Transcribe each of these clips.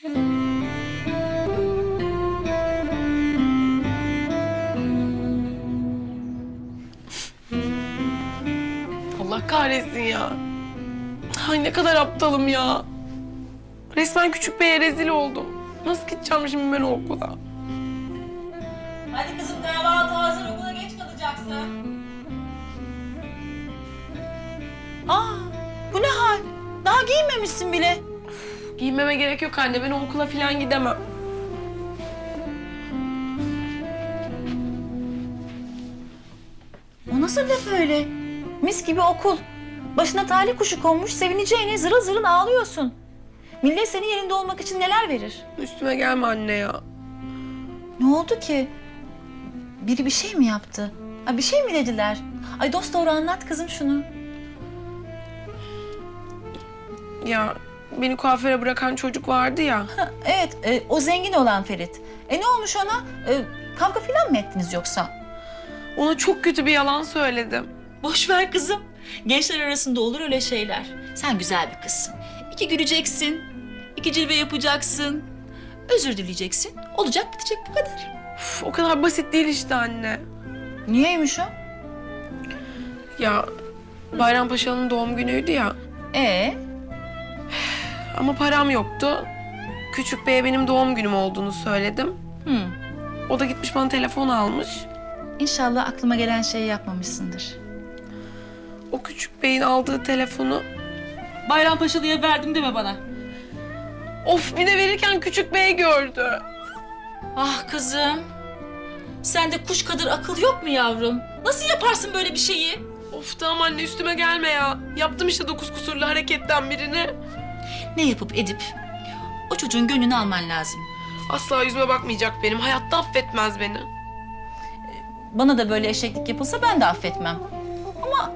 Allah kahretsin ya. Ay ne kadar aptalım ya. Resmen küçük beye rezil oldum. Nasıl gideceğim şimdi ben okula? Hadi kızım kahvaltı hazır okula geç kalacaksın. Aa bu ne hal? Daha giyinmemişsin bile. Giyinmeme gerek yok anne. Ben o okula falan gidemem. O nasıl laf öyle? Mis gibi okul. Başına talih kuşu konmuş sevineceğine zırıl zırıl ağlıyorsun. Millet senin yerinde olmak için neler verir? Üstüme gelme anne ya. Ne oldu ki? Biri bir şey mi yaptı? Ha, bir şey mi dediler? Ay dost doğru anlat kızım şunu. Ya beni kuaföre bırakan çocuk vardı ya. Ha, evet e, o zengin olan Ferit. E ne olmuş ona? E, kavga falan mı ettiniz yoksa? Ona çok kötü bir yalan söyledim. Boş ver kızım. Gençler arasında olur öyle şeyler. Sen güzel bir kızsın. İki güleceksin, iki cilve yapacaksın. Özür dileyeceksin. Olacak bitecek bu kadar. Üf, o kadar basit değil işte anne. Niyeymiş o? Ya Bayrampaşa'nın doğum günüydü ya. Ee, Ama param yoktu. Küçük beye benim doğum günüm olduğunu söyledim. hı. O da gitmiş bana telefon almış. İnşallah aklıma gelen şeyi yapmamışsındır. O küçük beyin aldığı telefonu... Bayrampaşalı'ya verdim deme bana. Of bir de verirken küçük bey gördü. Ah kızım. Sende kuş kadar akıl yok mu yavrum? Nasıl yaparsın böyle bir şeyi? Of tamam anne üstüme gelme ya. Yaptım işte dokuz kusurlu hareketten birini. Ne yapıp edip o çocuğun gönlünü alman lazım. Asla yüzüme bakmayacak benim. Hayatta affetmez beni. Bana da böyle eşeklik yapılsa ben de affetmem. Ama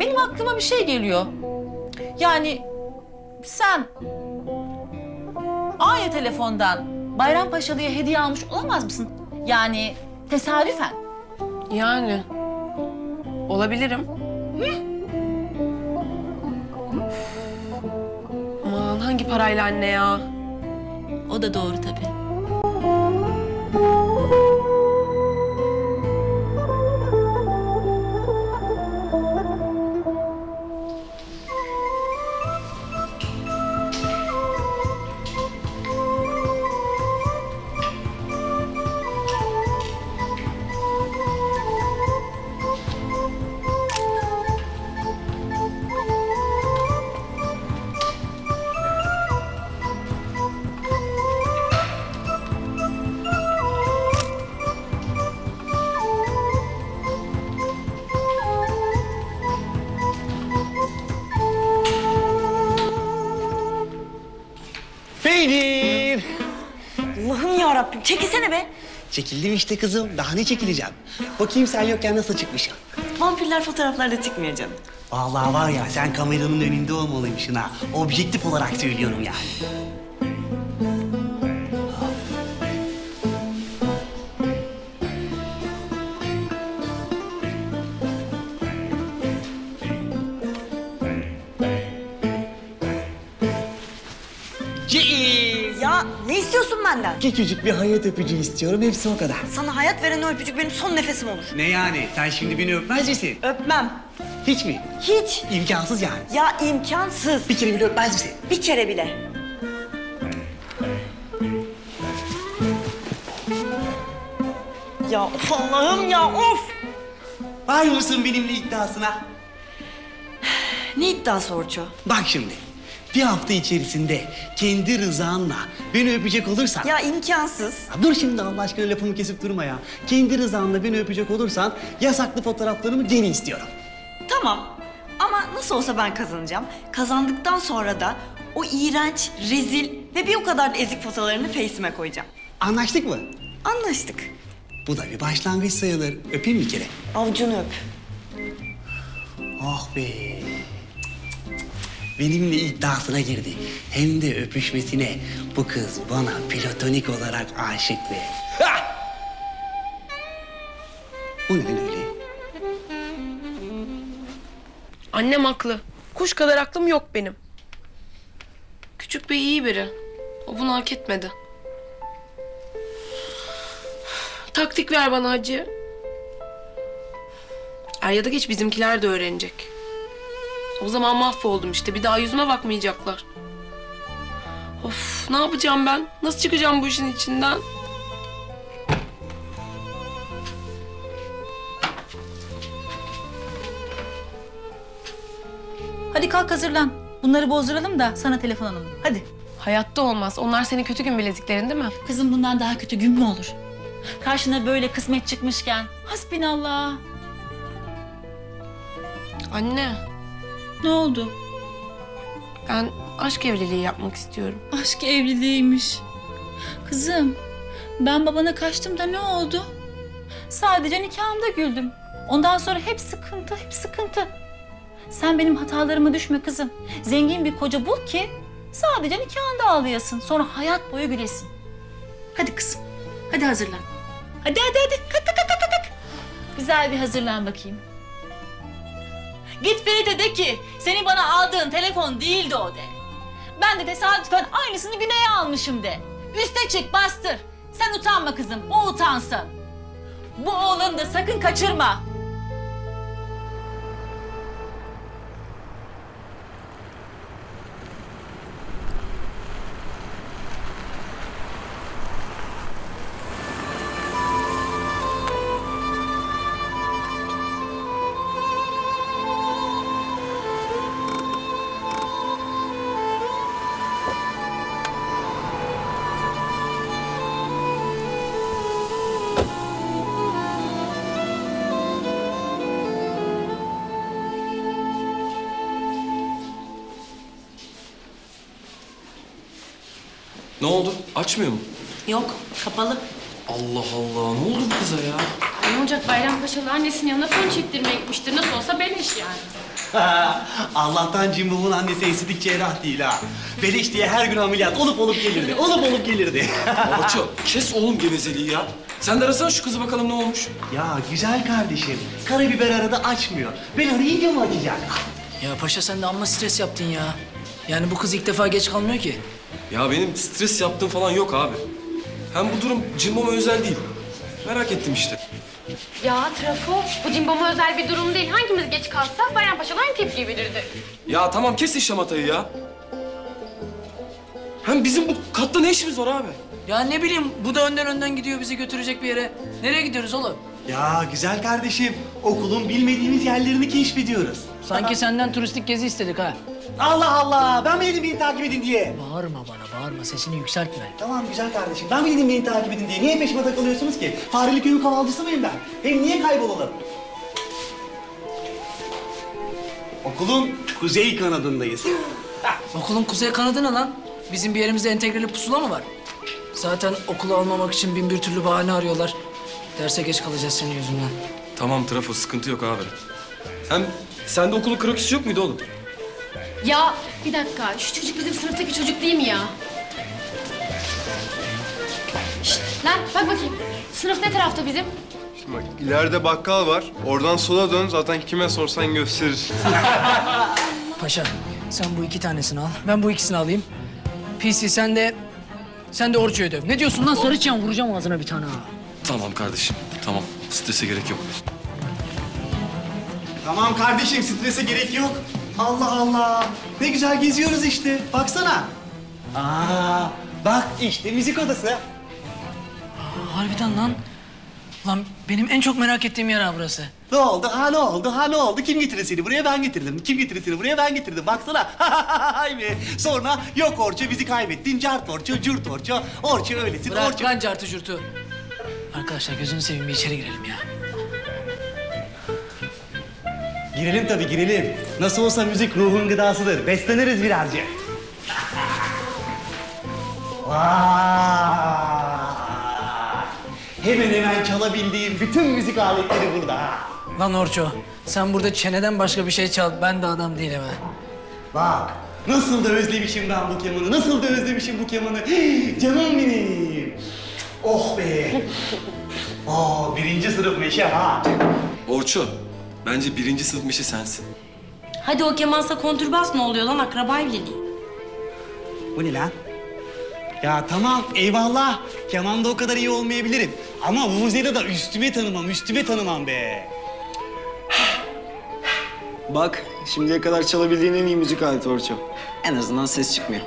benim aklıma bir şey geliyor. Yani sen aynı telefondan Bayrampaşalı'ya hediye almış olamaz mısın? Yani tesadüfen. Yani. Olabilirim. Aman parayla anne ya? O da doğru tabii. Çekilsene be. Çekildim işte kızım. Daha ne çekileceğim? Bakayım sen yokken nasıl çıkmışım. Vampirler fotoğraflarda çıkmıyor canım. Vallahi var ya sen kameranın önünde olmalıymışsın ha. Objektif olarak söylüyorum yani. İstiyorsun benden? Küçücük bir hayat öpücüğü istiyorum. Hepsi o kadar. Sana hayat veren o öpücük benim son nefesim olur. Ne yani? Sen şimdi beni öpmez misin? Öpmem. Hiç mi? Hiç. İmkansız yani. Ya imkansız. Bir kere bile öpmez misin? Bir kere bile. Ya of Allah'ım ya of. Var mısın benimle iddiasına? Ne iddiası Orço? Bak şimdi. Bir hafta içerisinde kendi rızanla beni öpecek olursan... Ya imkansız. Ya Dur şimdi Allah aşkına lafımı kesip durma ya. Kendi rızanla beni öpecek olursan yasaklı fotoğraflarımı geri istiyorum. Tamam. Ama nasıl olsa ben kazanacağım. Kazandıktan sonra da o iğrenç, rezil ve bir o kadar da ezik fotoğraflarını face'ime koyacağım. Anlaştık mı? Anlaştık. Bu da bir başlangıç sayılır. Öpeyim bir kere. Avucunu öp. Oh be. Benimle iddiasına girdi. Hem de öpüşmesine. Bu kız bana platonik olarak aşık be. Ha! Bu ne lan öyle? Annem haklı. Kuş kadar aklım yok benim. Küçük bey iyi biri. O bunu hak etmedi. Taktik ver bana hacı. Er ya da geç bizimkiler de öğrenecek. O zaman mahvoldum işte. Bir daha yüzüme bakmayacaklar. Of ne yapacağım ben? Nasıl çıkacağım bu işin içinden? Hadi kalk hazırlan. Bunları bozduralım da sana telefon alalım. Hadi. Hayatta olmaz. Onlar senin kötü gün bileziklerin değil mi? Kızım bundan daha kötü gün mü olur? Karşına böyle kısmet çıkmışken hasbinallah. Anne Ne oldu? ben aşk evliliği yapmak istiyorum. Aşk evliliğiymiş. Kızım ben babana kaçtım da ne oldu? Sadece nikahımda güldüm. Ondan sonra hep sıkıntı, hep sıkıntı. Sen benim hatalarıma düşme kızım. Zengin bir koca bul ki sadece nikahında ağlayasın. Sonra hayat boyu gülesin. Hadi kızım. Hadi hazırlan. Hadi hadi hadi. Kalk kalk kalk kalk. Güzel bir hazırlan bakayım. Git Ferit'e de ki senin bana aldığın telefon değildi o de. Ben de tesadüfen aynısını Güney'e almışım de. Üste çık bastır. Sen utanma kızım, o utansın. Bu oğlanı da sakın kaçırma. Ne oldu? Açmıyor mu? Yok, kapalı. Allah Allah. Ne oldu bu kıza ya? Ne olacak Bayrampaşalı annesinin yanına fön çektirmeye gitmiştir. Nasıl olsa beleş yani. Allah'tan Cimbom'un annesi estetik cerrah değil ha. Beleş diye her gün ameliyat olup olup gelirdi. Olup olup gelirdi. Babacığım kes oğlum gevezeliği ya. Sen de arasana şu kızı bakalım ne olmuş. ya güzel kardeşim. Karabiber arada açmıyor. Ben arayınca mı açacak? Ya paşa sen de amma stres yaptın ya. Yani bu kız ilk defa geç kalmıyor ki. Ya benim stres yaptığım falan yok abi. Hem bu durum Cimbom'a özel değil. Merak ettim işte. Ya trafo, bu cimboma özel bir durum değil. Hangimiz geç kalsak Bayrampaşalı aynı tepkiyi verirdi. Ya tamam kes iş şamatayı ya. Hem bizim bu katta ne işimiz var abi? Ya ne bileyim bu da önden önden gidiyor bizi götürecek bir yere. Nereye gidiyoruz oğlum? Ya güzel kardeşim. Okulun bilmediğimiz yerlerini keşfediyoruz. Sanki senden turistik gezi istedik ha. Allah Allah. Ben mi dedim beni takip edin diye? Bağırma bana bağırma sesini yükseltme. Tamam güzel kardeşim. Ben mi dedim beni takip edin diye? Niye peşime takılıyorsunuz ki? Fareli köyün kavalcısı mıyım ben? Hem niye kaybolalım? Okulun kuzey kanadındayız. Okulun kuzey kanadı ne lan? Bizim bir yerimizde entegreli pusula mı var? Zaten okulu almamak için bin bir türlü bahane arıyorlar. Derse geç kalacağız senin yüzünden. Tamam trafo sıkıntı yok abi. Hem sende okulun krokisi yok muydu oğlum? Ya bir dakika, şu çocuk bizim sınıftaki çocuk değil mi ya? Şşt, lan bak bakayım. Sınıf ne tarafta bizim? Bak ileride bakkal var. Oradan sola dön zaten kime sorsan gösterir. Paşa sen bu iki tanesini al. Ben bu ikisini alayım. PC sen de... Sen de Orçu'yu döv. Ne diyorsun lan sarıçyan? Vuracağım ağzına bir tane ha. Tamam kardeşim. Tamam. Strese gerek yok. Tamam kardeşim strese gerek yok. Allah Allah. Ne güzel geziyoruz işte. Baksana. Aa, bak işte müzik odası. Aa, harbiden lan. Lan benim en çok merak ettiğim yer ha burası. Ne oldu? Ha ne oldu? Ha ne oldu? Kim getirdi seni buraya? Ben getirdim. Kim getirdi seni buraya? Ben getirdim. Baksana. Hay be. Sonra yok Orço bizi kaybettin. Cart Orço, cürt Orço. Orço öylesin. Bırak Orço. lan cartı curtu. Arkadaşlar gözünü seveyim bir içeri girelim ya. Girelim tabii girelim. Nasıl olsa müzik ruhun gıdasıdır. Besleniriz birazcık. Vay! Hemen hemen çalabildiğim bütün müzik aletleri burada. ha. Lan Orço sen burada çeneden başka bir şey çal. Ben de adam değilim ha. Bak nasıl da özlemişim ben bu kemanı. Nasıl da özlemişim bu kemanı. Canım benim. Oh be. Aa, birinci sınıf meşe ha. Orço. Bence birinci sınıf meşe sensin. Hadi o kemansa kontrbas ne oluyor lan akraba evliliği? Bu ne lan? Ya tamam eyvallah. Kemanda o kadar iyi olmayabilirim. Ama Vuvuzela'da da üstüme tanımam, üstüme tanımam be. Bak, şimdiye kadar çalabildiğin en iyi müzik aleti Orço. En azından ses çıkmıyor.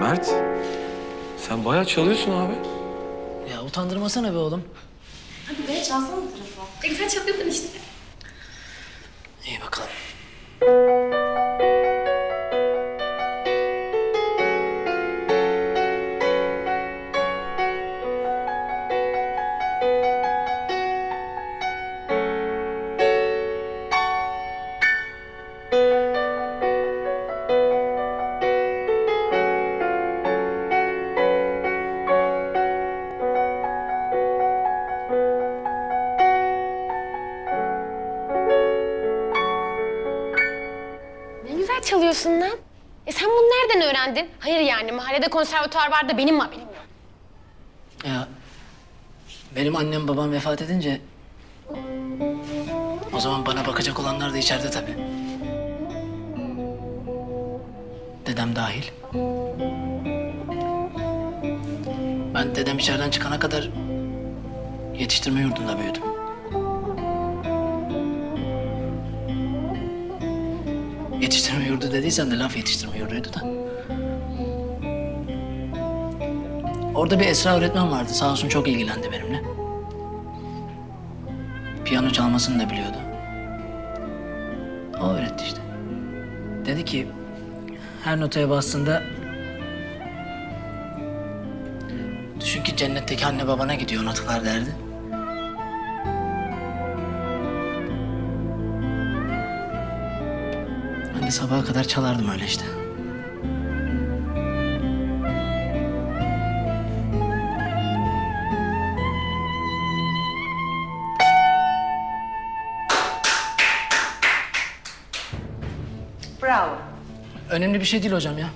Mert, sen bayağı çalıyorsun abi. Ya utandırmasana be oğlum. Hadi be çalsana tarafı. E güzel çalıyordun işte. İyi bakalım. Güzel çalıyorsun lan. E sen bunu nereden öğrendin? Hayır yani mahallede konservatuar var da benim mi haberim yok? Ya benim annem babam vefat edince o zaman bana bakacak olanlar da içeride tabii. Dedem dahil. Ben dedem içeriden çıkana kadar yetiştirme yurdunda büyüdüm. Yetiştirme yurdu dediysen de laf yetiştirme yurduydu da. Orada bir Esra öğretmen vardı. Sağ olsun çok ilgilendi benimle. Piyano çalmasını da biliyordu. O öğretti işte. Dedi ki her notaya bastığında düşün ki cennetteki anne babana gidiyor notalar derdi. Ben de sabaha kadar çalardım öyle işte. Bravo. Önemli bir şey değil hocam ya.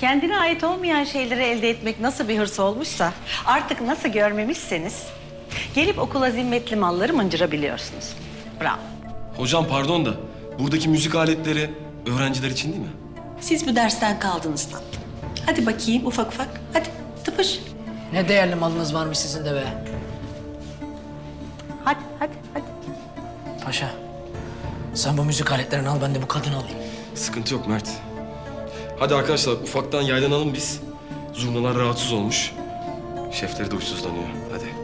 Kendine ait olmayan şeyleri elde etmek nasıl bir hırs olmuşsa artık nasıl görmemişseniz gelip okula zimmetli malları mıncırabiliyorsunuz. Bravo. Hocam pardon da buradaki müzik aletleri öğrenciler için değil mi? Siz bu dersten kaldınız tatlım. Hadi bakayım ufak ufak. Hadi tıpış. Ne değerli malınız varmış sizin de be. Hadi hadi hadi. Paşa, sen bu müzik aletlerini al, ben de bu kadını alayım. Sıkıntı yok Mert. Hadi arkadaşlar ufaktan yaylanalım biz. Zurnalar rahatsız olmuş. Şefleri de huysuzlanıyor. Hadi.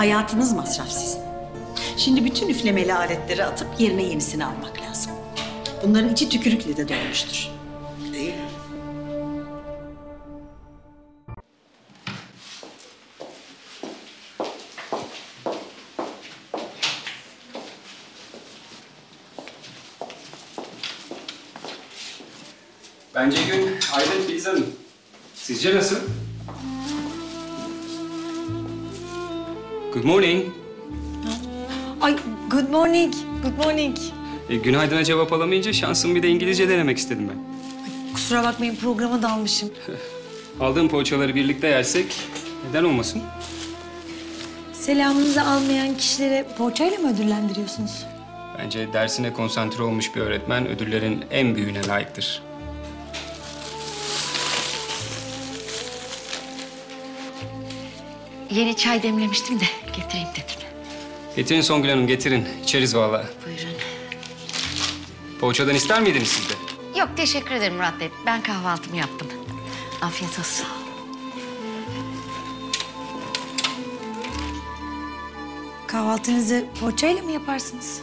Hayatınız masraf sizin. Şimdi bütün üflemeli aletleri atıp yerine yenisini almak lazım. Bunların içi tükürükle de dolmuştur. Bence gün aydın Filiz Hanım. Sizce nasıl? Good morning. Ay good morning, good morning. E, günaydın'a cevap alamayınca şansımı bir de İngilizce denemek istedim ben. Kusura bakmayın programa dalmışım. Aldığım poğaçaları birlikte yersek neden olmasın? Selamınızı almayan kişilere poğaçayla mı ödüllendiriyorsunuz? Bence dersine konsantre olmuş bir öğretmen ödüllerin en büyüğüne layıktır. Yeni çay demlemiştim de getireyim dedim. Getirin Songül Hanım getirin. İçeriz vallahi. Buyurun. Poğaçadan ister miydiniz siz de? Yok teşekkür ederim Murat Bey. Ben kahvaltımı yaptım. Afiyet olsun. Kahvaltınızı poğaçayla mı yaparsınız?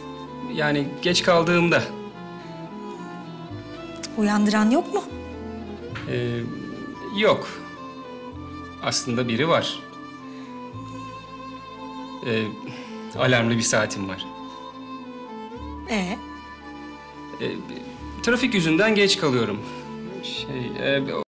Yani geç kaldığımda. Uyandıran yok mu? Ee, yok. Aslında biri var. Ee, alarmlı bir saatim var. Ee, Ee, trafik yüzünden geç kalıyorum. Şey, e,